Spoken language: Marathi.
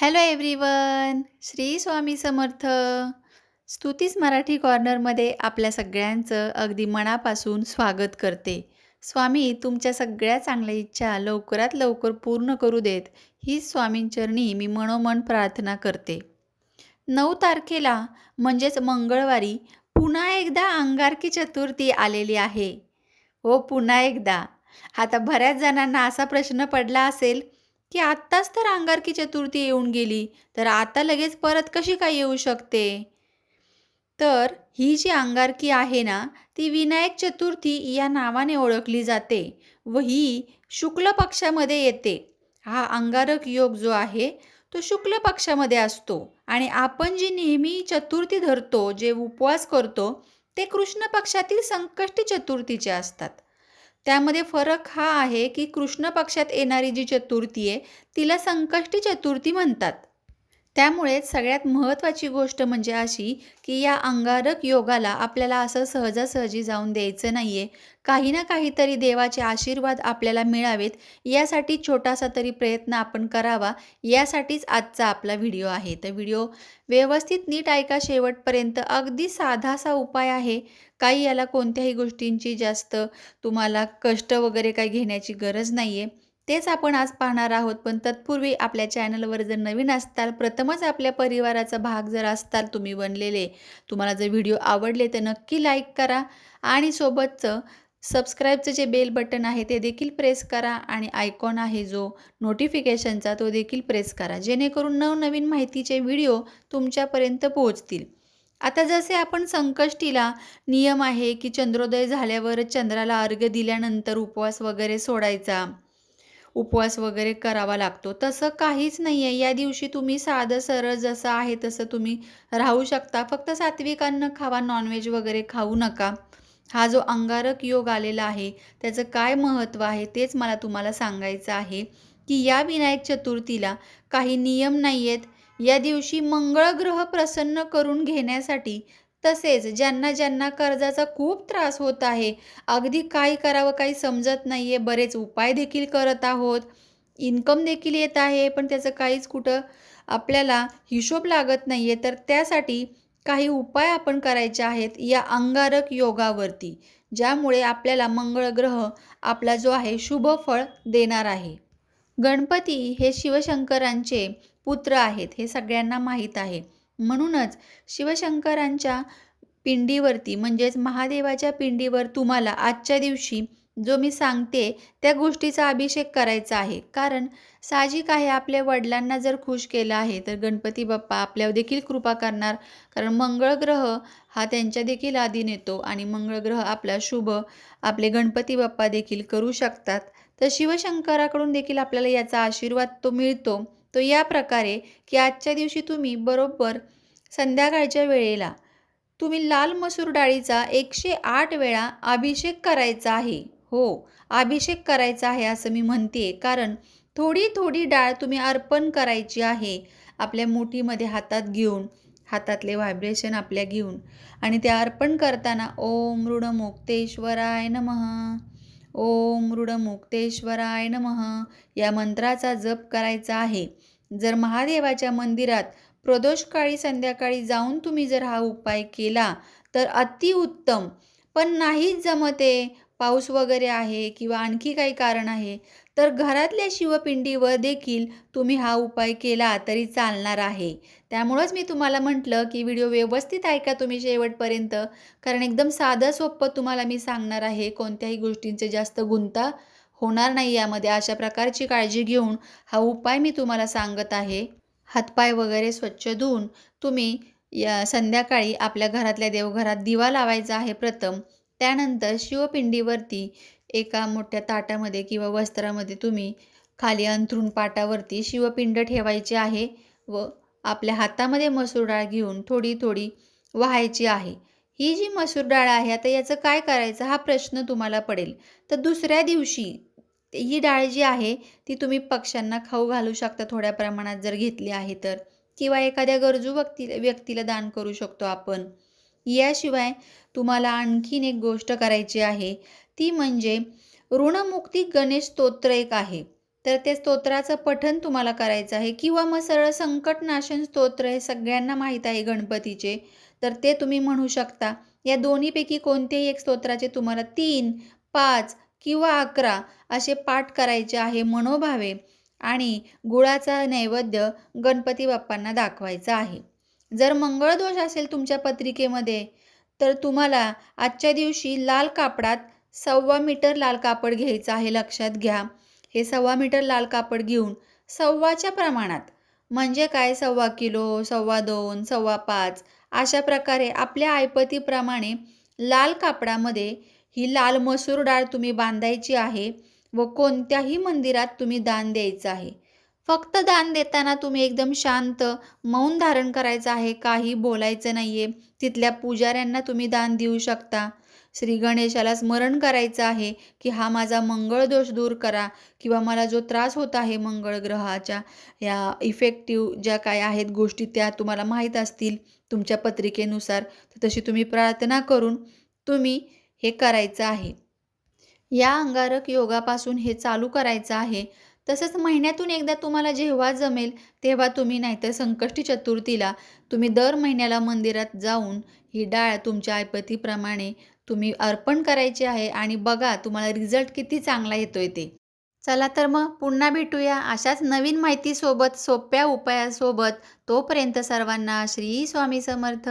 Hello everyone Shri Swami Samarth. स्तुतीस Marathi कॉर्नरमध्ये आपल्या सगळ्यांचं अगदी मनापासून स्वागत करते. स्वामी तुमच्या सगळ्या चांगल्या इच्छा लवकरात लवकर पूर्ण करू देत. हीच स्वामींचरणी मी मनोमन प्रार्थना करते. नऊ तारखेला म्हणजेच मंगळवारी पुन्हा एकदा अंगारकी चतुर्थी आलेली आहे. हो पुन्हा एकदा. आता बऱ्याच जणांना असा प्रश्न पडला असेल की आत्ताच तर अंगारकी चतुर्थी येऊन गेली तर आता लगेच परत कशी काय येऊ शकते? तर ही जी अंगारकी आहे ना ती विनायक चतुर्थी या नावाने ओळखली जाते व ही शुक्ल पक्षामध्ये येते. हा अंगारक योग जो आहे तो शुक्ल पक्षामध्ये असतो आणि आपण जी नेहमी चतुर्थी धरतो जे उपवास करतो ते कृष्ण पक्षातील संकष्टी चतुर्थीचे असतात. त्यामध्ये फरक हा आहे की कृष्ण पक्षात येणारी जी चतुर्थी आहे तिला संकष्टी चतुर्थी म्हणतात. त्यामुळेच सगळ्यात महत्त्वाची गोष्ट म्हणजे अशी की या अंगारक योगाला आपल्याला असं सहजासहजी जाऊन द्यायचं नाही आहे काही ना काहीतरी देवाचे आशीर्वाद आपल्याला मिळावेत यासाठी छोटासा तरी प्रयत्न आपण करावा यासाठीच आजचा आपला व्हिडिओ आहे. तर व्हिडिओ व्यवस्थित नीट ऐका शेवटपर्यंत. अगदी साधासा उपाय आहे. काही याला कोणत्याही गोष्टींची जास्त तुम्हाला कष्ट वगैरे काही घेण्याची गरज नाही आहे तेच आपण आज पाहणार आहोत. पण तत्पूर्वी आपल्या चॅनलवर जर नवीन असताल प्रथमच आपल्या परिवाराचा भाग जर असताल तुम्ही बनलेले तुम्हाला जर व्हिडिओ आवडले तर नक्की लाईक करा आणि सोबतचं सबस्क्राईबचं जे बेल बटन आहे ते देखील प्रेस करा आणि आयकॉन आहे जो नोटिफिकेशनचा तो देखील प्रेस करा जेणेकरून नवनवीन माहितीचे व्हिडिओ तुमच्यापर्यंत पोहोचतील. आता जसे आपण संकष्टीला नियम आहे की चंद्रोदय झाल्यावर चंद्राला अर्घ्य दिल्यानंतर उपवास वगैरे सोडायचा उपवास वगैरे करावा लागतो. तसं काहीच नाही आहे या दिवशी तुम्ही साधं सरळ जसं आहे तसं तुम्ही राहू शकता. फक्त सात्विक अन्न खावा नॉनव्हेज वगैरे खाऊ नका. हा जो अंगारक योग आलेला आहे त्याचं काय महत्त्व आहे तेच मला तुम्हाला सांगायचं आहे की या विनायक चतुर्थीला काही नियम नाही आहेत या दिवशी मंगळ ग्रह प्रसन्न करून घेण्यासाठी तसेच ज्यांना ज्यांना कर्जाचा खूप त्रास होत आहे अगदी काय करावं काही समजत नाही आहे बरेच उपाय देखील करत आहोत. इन्कम देखील येत आहे पण त्याचं काहीच कुठं आपल्याला हिशोब लागत नाही आहे तर त्यासाठी काही उपाय आपण करायचे आहेत या अंगारक योगावरती ज्यामुळे आपल्याला मंगळ ग्रह आपला जो आहे शुभ फळ देणार आहे. गणपती हे शिवशंकरांचे पुत्र आहेत हे सगळ्यांना माहीत आहे. म्हणूनच शिवशंकरांच्या पिंडीवरती म्हणजेच महादेवाच्या पिंडीवर तुम्हाला आजच्या दिवशी जो मी सांगते त्या गोष्टीचा अभिषेक करायचा आहे. कारण साहजिक आहे आपल्या वडिलांना जर खुश केलं आहे तर गणपती बाप्पा आपल्यावर देखील कृपा करणार. कारण मंगळ ग्रह हा त्यांच्या देखील आधीन येतो आणि मंगळ ग्रह आपला शुभ आपले गणपती बाप्पा देखील करू शकतात. तर शिवशंकराकडून देखील आपल्याला याचा आशीर्वाद तो मिळतो. तो या प्रकारे की आजच्या दिवशी तुम्ही बरोबर संध्याकाळच्या वेळेला तुम्ही लाल मसूर डाळीचा एकशे आठ वेळा अभिषेक करायचा आहे. हो अभिषेक करायचा आहे असं मी म्हणते कारण थोडी थोडी डाळ तुम्ही अर्पण करायची आहे आपल्या मुठीमध्ये हातात घेऊन हातातले व्हायब्रेशन आपल्या घेऊन. आणि ते अर्पण करताना ओम ऋणमुक्तेश्वराय नमः. ओम मुक्तेश्वराय नमः. या मंत्राचा जप करायचा आहे. जर महादेवाच्या मंदिरात प्रदोषकाळी संध्याकाळी जाऊन तुम्ही जर हा उपाय केला तर अतिउत्तम पण नाहीच जमते. पाऊस वगैरे आहे किंवा आणखी काही कारण आहे तर घरातल्या शिवपिंडीवर देखील तुम्ही हा उपाय केला तरी चालणार आहे. त्यामुळंच मी तुम्हाला म्हटलं की व्हिडिओ व्यवस्थित ऐका तुम्ही शेवटपर्यंत? कारण एकदम साधं सोपं तुम्हाला मी सांगणार आहे कोणत्याही गोष्टींचे जास्त गुंता होणार नाही यामध्ये. अशा प्रकारची काळजी घेऊन हा उपाय मी तुम्हाला सांगत आहे. हातपाय वगैरे स्वच्छ धुवून तुम्ही या संध्याकाळी आपल्या घरातल्या देवघरात दिवा लावायचा आहे प्रथम. त्यानंतर शिवपिंडीवरती एका मोठ्या ताटामध्ये किंवा वस्त्रामध्ये तुम्ही खाली अंथरून पाटावरती शिवपिंड ठेवायचे आहे व आपल्या हातामध्ये मसूर डाळ घेऊन थोडी थोडी व्हायची आहे. ही जी मसूर डाळ आहे आता याचं काय करायचं हा प्रश्न तुम्हाला पडेल. तर दुसऱ्या दिवशी ही डाळ जी आहे ती तुम्ही पक्ष्यांना खाऊ घालू शकता थोड्या प्रमाणात जर घेतली आहे तर. किंवा एखाद्या गरजू व्यक्ती व्यक्तीला दान करू शकतो आपण. याशिवाय तुम्हाला आणखीन एक गोष्ट करायची आहे. ती म्हणजे ऋणमुक्ती गणेश स्तोत्र एक आहे. तर त्या स्तोत्राचं पठन तुम्हाला करायचं आहे. किंवा मग सरळ संकटनाशन स्तोत्र हे सगळ्यांना माहीत आहे गणपतीचे. तर ते तुम्ही म्हणू शकता. या दोन्हीपैकी कोणतेही एक स्तोत्राचे तुम्हाला तीन पाच किंवा अकरा असे पाठ करायचे आहे मनोभावे आणि गुळाचा नैवेद्य गणपती बाप्पांना दाखवायचा आहे. जर मंगळदोष असेल तुमच्या पत्रिकेमध्ये तर तुम्हाला आजच्या दिवशी लाल कापडात सव्वा मीटर लाल कापड घ्यायचं आहे लक्षात घ्या. हे सव्वा मीटर लाल कापड घेऊन सव्वाच्या प्रमाणात म्हणजे काय सव्वा किलो सव्वा दोन सव्वा पाच अशा प्रकारे आपल्या ऐपतीप्रमाणे लाल कापडामध्ये ही लाल मसूर डाळ तुम्ही बांधायची आहे व कोणत्याही मंदिरात तुम्ही दान द्यायचं आहे. फक्त दान देताना तुम्ही एकदम शांत मौन धारण करायचं आहे काही बोलायचं नाही आहे तिथल्या पुजाऱ्यांना तुम्ही दान देऊ शकता. श्री गणेशाला स्मरण करायचं आहे की हा माझा मंगळ दोष दूर करा किंवा मला जो त्रास होत आहे मंगळ ग्रहाच्या या इफेक्टिव्ह ज्या काय आहेत गोष्टी त्या तुम्हाला माहीत असतील तुमच्या पत्रिकेनुसार. तर तशी तुम्ही प्रार्थना करून तुम्ही हे करायचं आहे. या अंगारक योगापासून हे चालू करायचं आहे. तसंच महिन्यातून एकदा तुम्हाला जेव्हा जमेल तेव्हा तुम्ही नाहीतर संकष्टी चतुर्थीला तुम्ही दर महिन्याला मंदिरात जाऊन ही डाळ तुमच्या ऐपतीप्रमाणे तुम्ही अर्पण करायचे आहे आणि बघा तुम्हाला रिझल्ट किती चांगला येतोय ते. चला तर मग पुन्हा भेटूया अशाच नवीन माहितीसोबत सोप्या उपायासोबत. तोपर्यंत सर्वांना श्री स्वामी समर्थ.